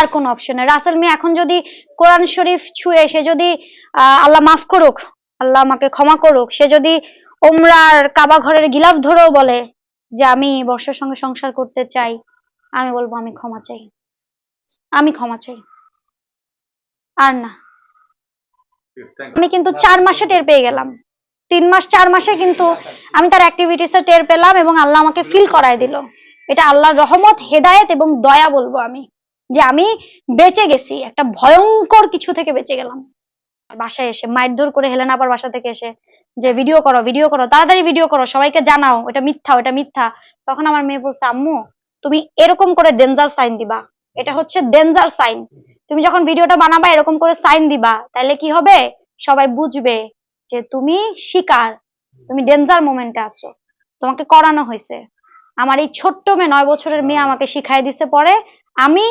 আর কোন অপশন নেই। রাসেল মিয়া এখন যদি কোরআন শরীফ ছুঁয়ে, সে যদি আল্লাহ মাফ করুক, আল্লাহ আমাকে ক্ষমা করুক, সে যদি ওমরার কাবা ঘরের গিলাফ ধরেও বলে যে আমি বর্ষার সঙ্গে সংসার করতে চাই, আমি বলব আমি ক্ষমা চাই। আমি ক্ষমা চাই। আর না। আমি কিন্তু চার মাসে টের পেয়ে গেলাম। তিন মাস, চার মাসে কিন্তু আমি তার অ্যাক্টিভিটিস টের পেলাম এবং আল্লাহ আমাকে ফিল করায় দিল। এটা আল্লাহর রহমত, হেদায়েত এবং দয়া বলব আমি। যে আমি বেঁচে গেছি, একটা ভয়ঙ্কর কিছু থেকে বেঁচে গেলাম। বাসায় এসে মারধর করে হেলেন আবার বাসা থেকে এসে, যে ভিডিও করো ভিডিও করো, তাড়াতাড়ি ভিডিও করো, সবাইকে জানাও, এটা মিথ্যা, ওটা মিথ্যা। তখন আমার মেয়ে বলছে, আম্মু, তুমি এরকম করে ডেঞ্জার সাইন দিবা। এটা হচ্ছে ডেঞ্জার সাইন তুমি যখন ভিডিওটা বানাবা, এরকম করে সাইন দিবা। তাহলে কি হবে? সবাই বুঝবে যে তুমি শিকার। তুমি ডেঞ্জার মোমেন্টে আছো। তোমাকে করানো হয়েছে। আমার এই ছোট্ট মেয়ে নয় বছরের মেয়ে আমাকে শিখাই দিছে পরে আমি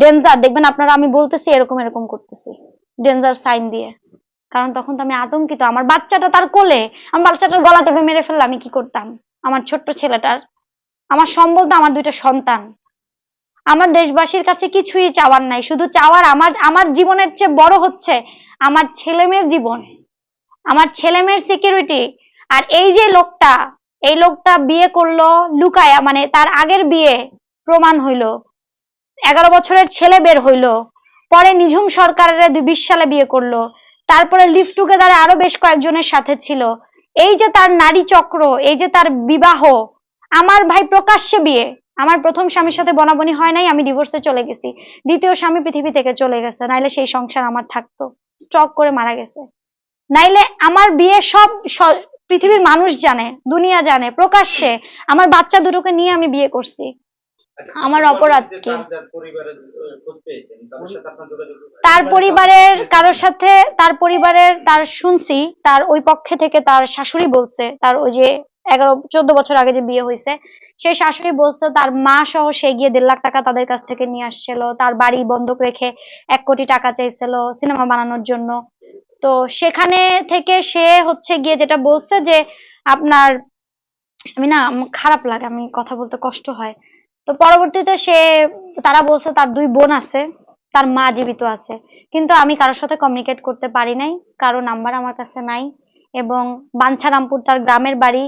ডেঞ্জার দেখবেন আপনারা আমি বলতেছি, এরকম এরকম করতেছি। ডেঞ্জার সাইন দিয়ে। কারণ তখন তো আমি আতঙ্কিত। আমার বাচ্চাটা তার কোলে। আমার বাচ্চাটার গলা টেপে মেরে ফেললে আমি কি করতাম? আমার ছোট্ট ছেলেটার। আমার সম্বল তো আমার দুইটা সন্তান। আমার দেশবাসীর কাছে কিছুই চাওয়ার নাই। শুধু চাওয়ার আমার আমার জীবনের চেয়ে বড় হচ্ছে আমার ছেলে মেয়ের জীবন। আমার ছেলে মেয়ের সিকিউরিটি আর এই যে লোকটা, এই লোকটা বিয়ে করল, লুকায়া মানে তার আগের বিয়ে প্রমাণ হইল। এগারো বছরের ছেলে বের হইল। পরে নিঝুম সরকারের দুই সালে বিয়ে করল। তারপরে লিভ টুগেদারে আরও বেশ কয়েকজনের সাথে ছিল। এই যে তার নারী চক্র, এই যে তার বিবাহ, আমার ভাই প্রকাশ্যে বিয়ে। আমার প্রথম স্বামীর সাথে বনাবনি হয় নাই, আমি ডিভোর্সে চলে গেছি। দ্বিতীয় স্বামী পৃথিবী থেকে চলে গেছে, নাইলে সেই সংসার আমার থাকতো। স্টক করে মারা গেছে। নাইলে আমার বিয়ে সব পৃথিবীর মানুষ জানে, দুনিয়া জানে, প্রকাশ্যে। আমার বাচ্চা দুটোকে নিয়ে আমি বিয়ে করছি। আমার অপরাধ কি? তার পরিবারের কারোর সাথে তার পরিবারের তার শুনছি তার ওই পক্ষে থেকে তার শাশুড়ি বলছে তার ওই যে এগারো চোদ্দ বছর আগে যে বিয়ে হয়েছে সেই শাশুড়ি বলছে তার মা সহ সে গিয়ে দেড় লাখ টাকা তাদের কাছ থেকে নিয়ে আসছিল তার বাড়ি বন্ধক রেখে এক কোটি টাকা চাইছিল সিনেমা বানানোর জন্য তো সেখানে থেকে সে হচ্ছে গিয়ে যেটা বলছে যে আপনার আমি না খারাপ লাগে আমি কথা বলতে কষ্ট হয় তো পরবর্তীতে সে তারা বলছে তার দুই বোন আছে তার মা জীবিত আছে। কিন্তু আমি কারোর সাথে কমিউনিকেট করতে পারি নাই কারও নাম্বার আমার কাছে নাই এবং বাঞ্ছারামপুর তার গ্রামের বাড়ি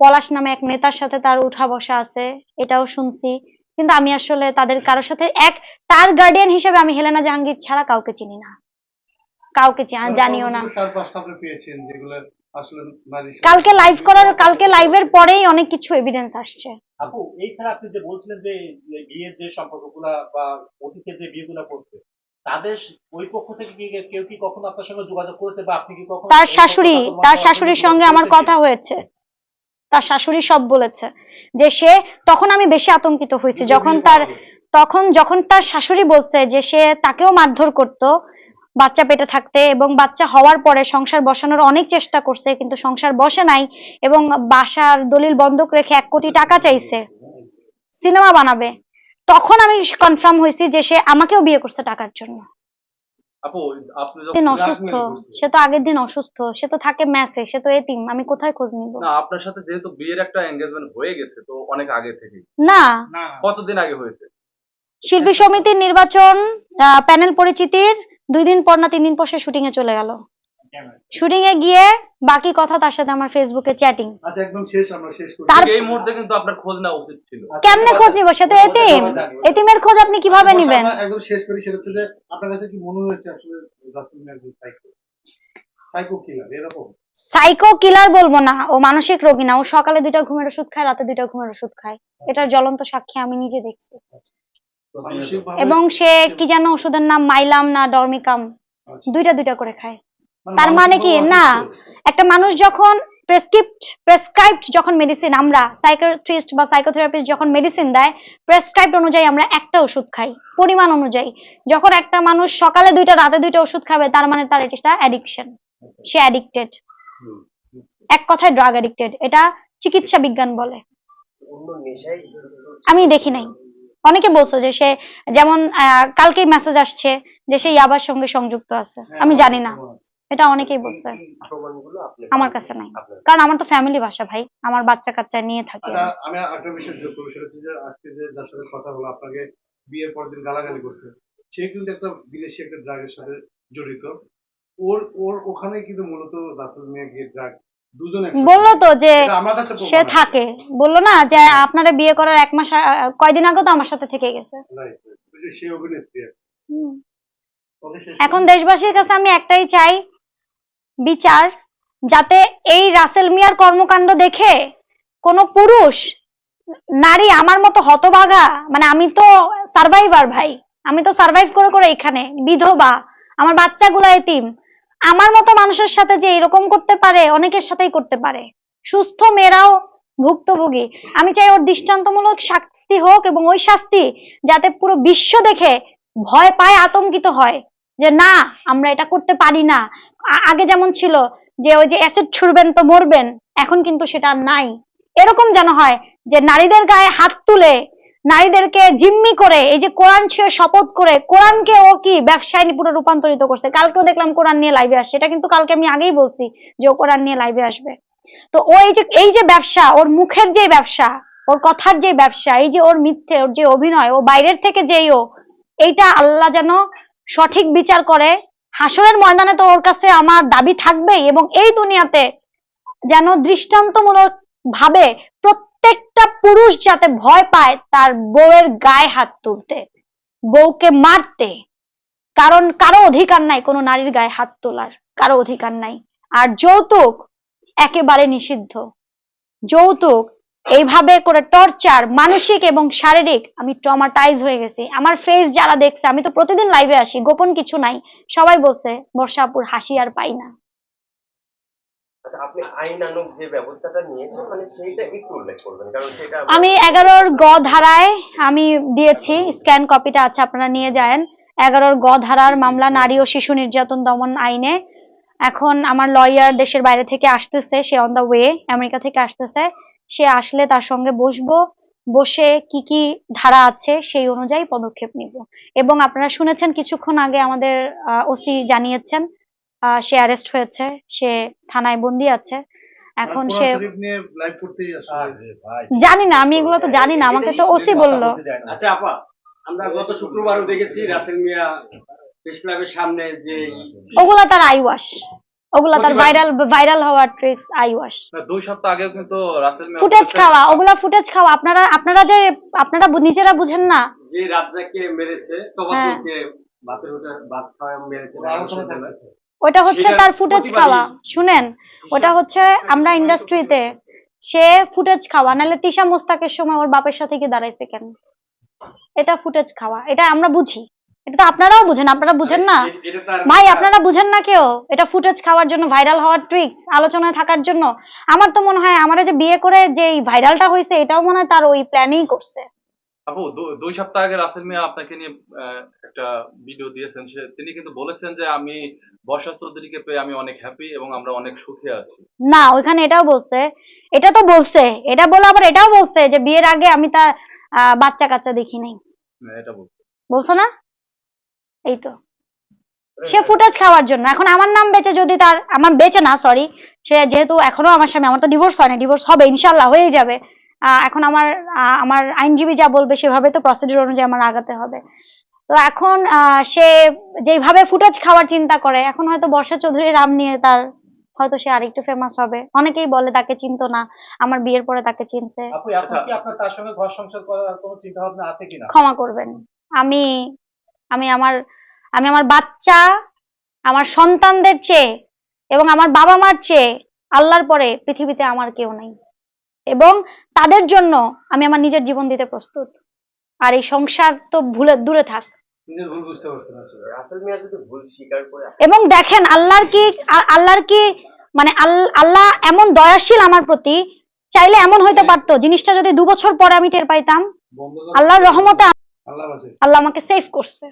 পলাশ নামে এক নেতার সাথে তার উঠা বসা আছে এটাও শুনছি। কিন্তু আমি আসলে তাদের কারোর সাথে এক তার গার্ডিয়ান হিসেবে আমি হেলেনা জাহাঙ্গীর ছাড়া কাউকে চিনি না। কাউকে মানে জানিও না। কালকে লাইভ করার কালকে লাইভের পরেই অনেক কিছু এভিডেন্স আসছে। আপু এই ছাড়া আপনি যে বলছিলেন যে বিয়ের যে সম্পর্কগুলা বা অতীতে যে বিয়েগুলা করতে তাদের ওই পক্ষ থেকে কি কেউ কি কখনো আপনার সঙ্গে যোগাযোগ করেছে বা আপনি কি কখনো তার শাশুড়ি তার শাশুড়ির সঙ্গে আমার কথা হয়েছে। তার শাশুড়ি সব বলেছে যে সে তখন আমি বেশি আতঙ্কিত হয়েছি যখন তার তখন যখন তার শাশুড়ি বলছে যে সে তাকেও মারধর করত বাচ্চা পেটে থাকতে এবং বাচ্চা হওয়ার পরে সংসার বসানোর অনেক চেষ্টা করছে কিন্তু সংসার বসে নাই এবং বাসার দলিল বন্ধক রেখে এক কোটি টাকা চাইছে। সিনেমা বানাবে। তখন আমি কনফার্ম হয়েছি যে সে আমাকেও বিয়ে করছে টাকার জন্য। দিন অসুস্থ। সে তো আগের দিন অসুস্থ। সে তো থাকে ম্যাসে সে তো এতিম। আমি কোথায় খোঁজ নিব? না আপনার সাথে যেহেতু বিয়ের একটা এঙ্গেজমেন্ট হয়ে গেছে তো অনেক আগে থেকে না। কতদিন আগে হয়েছে? শিল্পী সমিতির নির্বাচন প্যানেল পরিচিতির দুই দিন পর না তিন দিন পর সে শুটিং এ চলে গেল। শুটিং এ গিয়ে বাকি কথা তার সাথে আমার ফেসবুকে চ্যাটিং আচ্ছা একদম শেষ আমরা শেষ করি। তার- এই মুহূর্তে কিন্তু আপনার খোঁজ নেওয়া উচিত ছিল। আচ্ছা, কেমনে খোঁজ নিব? সে তো এতিম। এতিমের খোঁজ আপনি কীভাবে আমরা নিবেন? একদম শেষ করি। সেটা হচ্ছে যে আপনার কাছে কি মনে হয়েছে আসলে একজন সাইকো সাইকো কিলার এরকম। সাইকো কিলার বলব না। ও মানসিক রোগী না। ও সকালে দুইটা ঘুমের ওষুধ খায় রাতে দুইটা ঘুমের ওষুধ খায়। এটার জ্বলন্ত সাক্ষী আমি নিজে দেখছি। এবং সে কি যেন ওষুধের নাম মাইলাম না ডরমিকাম? আচ্ছা। দুইটা দুইটা করে খায়। মানে তার মানে কি? না একটা মানুষ যখন প্রেসক্রিপ্ট প্রেসক্রাইবড যখন মেডিসিন আমরা সাইকিয়াট্রিস্ট বা সাইকোথেরাপিস্ট যখন মেডিসিন দেয় প্রেসক্রাইবড অনুযায়ী আমরা একটা ওষুধ খাই পরিমাণ অনুযায়ী। যখন একটা মানুষ সকালে দুইটা রাতে দুইটা ওষুধ খাবে তার মানে তার এটা অ্যাডিকশন সে অ্যাডিক্টেড এক কথায় ড্রাগ অ্যাডিক্টেড এটা চিকিৎসা বিজ্ঞান বলে। আমি দেখি নাই। অনেকে বলছে যে সে যেমন কালকেই মেসেজ আসছে যে সে ইয়াবার সঙ্গে সংযুক্ত আছে। আমি জানি না। এটা অনেকেই বলছে। আমার কাছে নাই। কারণ আমার তো ফ্যামিলি বাসা ভাই। আমার বাচ্চা কাচ্চা নিয়ে থাকি। আচ্ছা আমি একটা বিষয় যোগ করব। সেটা হচ্ছে যে আজকে যে যার সাথে কথা হলো আপনাকে বিয়ের পর দিন গালাগালি করছে। সে কিন্তু একটা বিদেশি একটা ড্রাগের সাথে জড়িত। ওর ওর ওখানে কিন্তু মূলত রাসেল মিয়া গিয়ে ড্রাগ। বলল তো যে সে থাকে। বলল না যে আপনারা বিয়ে করার এক মাস কয়দিন আগে তো আমার সাথে থেকে গেছে। এখন দেশবাসীর কাছে আমি একটাই চাই বিচার যাতে এই রাসেল মিয়ার কর্মকাণ্ড দেখে কোন পুরুষ নারী আমার মতো হতভাগা মানে আমি তো সার্ভাইভার ভাই আমি তো সার্ভাইভ করে করে এখানে বিধবা আমার বাচ্চাগুলো এতিম আমার মতো মানুষের সাথে যে এরকম করতে পারে, অনেকের সাথেই করতে পারে। সুস্থ মেয়েরাও ভুক্তভোগী। আমি চাই ওর দৃষ্টান্তমূলক শাস্তি হোক এবং ওই শাস্তি যাতে পুরো বিশ্ব দেখে ভয় পায়, আতঙ্কিত হয় যে না, আমরা এটা করতে পারি না। আগে যেমন ছিল যে ওই যে অ্যাসিড ছুড়বেন তো মরবেন, এখন কিন্তু সেটা নাই। এরকম যেন হয় যে নারীদের গায়ে হাত তুলে নারীদেরকে জিম্মি করে, এই যে কোরআন ছুঁয়ে শপথ করে কোরআনকে ও কি ব্যবসায় পুরো রূপান্তরিত করছে? কালকেও দেখলাম কোরআন নিয়ে লাইভে আসছে। এটা কিন্তু কালকে আমি আগেই বলছি যে ও কোরআন নিয়ে লাইভে আসবে। তো ও এই যে এই যে ব্যবসা, ওর মুখের যে ব্যবসা, ওর কথার যে ব্যবসা, এই যে ওর মিথ্যে, ওর যে অভিনয়, ও বাইরের থেকে যেই ও, এইটা আল্লাহ যেন সঠিক বিচার করে। হাসরের ময়দানে তো ওর কাছে আমার দাবি থাকবেই এবং এই দুনিয়াতে যেন দৃষ্টান্তমূলক ভাবে প্রত্যেকটা পুরুষ যাতে ভয় পায় তার বউয়ের গায়ে হাত তুলতে, বউকে মারতে। কারণ কারও অধিকার নাই কোনো নারীর গায়ে হাত তোলার, কারও অধিকার নাই। আর যৌতুক একেবারে নিষিদ্ধ। যৌতুক এইভাবে করে টর্চার মানসিক এবং শারীরিক, আমি ট্রমাটাইজ হয়ে গেছি। আমার ফেস যারা দেখছে, আমি তো প্রতিদিন লাইভে আসি, গোপন কিছু নাই। সবাই বলছে, বর্ষাপুর হাসি আর পাই না। নিয়েছেন মানে আমি এগারোর গ ধারায় আমি দিয়েছি, স্ক্যান কপিটা আছে, আপনারা নিয়ে যান এগারোর গ ধারার মামলা নারী ও শিশু নির্যাতন দমন আইনে। এখন আমার লয়ার দেশের বাইরে থেকে আসতেছে, সে অন দা ওয়ে আমেরিকা থেকে আসতেছে। সে আসলে তার সঙ্গে বসবো, বসে কি কি ধারা আছে সেই অনুযায়ী পদক্ষেপ নিব। এবং আপনারা শুনেছেন, কিছুক্ষণ আগে আমাদের ওসি জানিয়েছেন সে অ্যারেস্ট হয়েছে সে থানায় বন্দি আছে। এখন সে জানি না আমি এগুলো তো জানি না আমাকে তো ওসি বলল। আচ্ছা আপা আমরা গত শুক্রবারও দেখেছি রাসেল মিয়া প্রেস ক্লাবের সামনে যে ওগুলা তার আই ওয়াশ ওগুলা তার ভাইরাল ভাইরাল হওয়ার ট্রিক্স আই ওয়াশ দুই সপ্তাহ আগেও কিন্তু রাসেল মিয়া ফুটেজ খাওয়া ওগুলা ফুটেজ খাওয়া আপনারা আপনারা যে আপনারা নিজেরা বুঝেন না। যে রাজ্জাককে মেরেছে তবাতুলকে হোটেল ভাত খাওয়া মেরেছে ওটা হচ্ছে তার ফুটেজ খাওয়া। শুনেন ওটা হচ্ছে আমরা ইন্ডাস্ট্রিতে সে ফুটেজ খাওয়া। নাহলে তিশা মোস্তাকের সময় ওর বাপের সাথে কি দাঁড়াইছে কেন? এটা ফুটেজ খাওয়া। এটা আমরা বুঝি। এটা তো আপনারাও বুঝেন আপনারা বুঝেন না? ভাই আপনারা বুঝেন না কেউ? এটা ফুটেজ খাওয়ার জন্য ভাইরাল হওয়ার ট্রিক্স আলোচনায় থাকার জন্য? আমার তো মনে হয় আমার যে বিয়ে করে যে ভাইরালটা হয়েছে এটাও মনে হয় তার ওই প্ল্যানিং করছে। আপু দুই সপ্তাহ আগে রাসেল মিয়া আপনাকে নিয়ে একটা ভিডিও দিয়েছেন। সে তিনি কিন্তু বলেছেন যে আমি বর্ষা চৌধুরীকে পেয়ে আমি অনেক হ্যাপি এবং আমরা অনেক সুখে আছি। না ওইখানে এটাও বলছে এটা তো বলছে এটা বলে আবার এটাও বলছে যে বিয়ের আগে আমি তার বাচ্চা কাচ্চা দেখি নাই। এটা বলছি। বলছো না? এই তো। সে ফুটেজ খাওয়ার জন্য। এখন আমার নাম বেচে যদি তার আমার বেচে না সরি সে যেহেতু এখনও আমার স্বামী আমার তো ডিভোর্স হয় না ডিভোর্স হবে ইনশাল্লাহ হয়ে যাবে। এখন আমার আমার আইনজীবী যা বলবে সেভাবে তো প্রসিডিউর অনুযায়ী আমার আগাতে হবে। তো এখন আহ, সে যেভাবে ফুটেজ খাওয়ার চিন্তা করে এখন হয়তো বর্ষা চৌধুরীর নাম নিয়ে তার হয়তো সে আরেকটু ফেমাস হবে। অনেকেই বলে তাকে চিনতো না আমার বিয়ের পরে তাকে চিনছে। ক্ষমা করবেন। আমি আমি আমার আমি আমার বাচ্চা আমার সন্তানদের চেয়ে এবং আমার বাবা মার চেয়ে আল্লাহর পরে পৃথিবীতে আমার কেউ নেই। এবং তাদের জন্য আমি আমার নিজের জীবন দিতে প্রস্তুত। আর এই সংসার তো ভুলে দূরে থাক। এবং দেখেন আল্লাহর কি আল্লাহর কি মানে আল- আল্লাহ এমন দয়াশীল আমার প্রতি চাইলে এমন হইতে পারতো জিনিসটা যদি দু বছর পরে আমি টের পাইতাম। আল্লাহর রহমতে আল্লাহ আল্লাহ আমাকে সেভ করছে।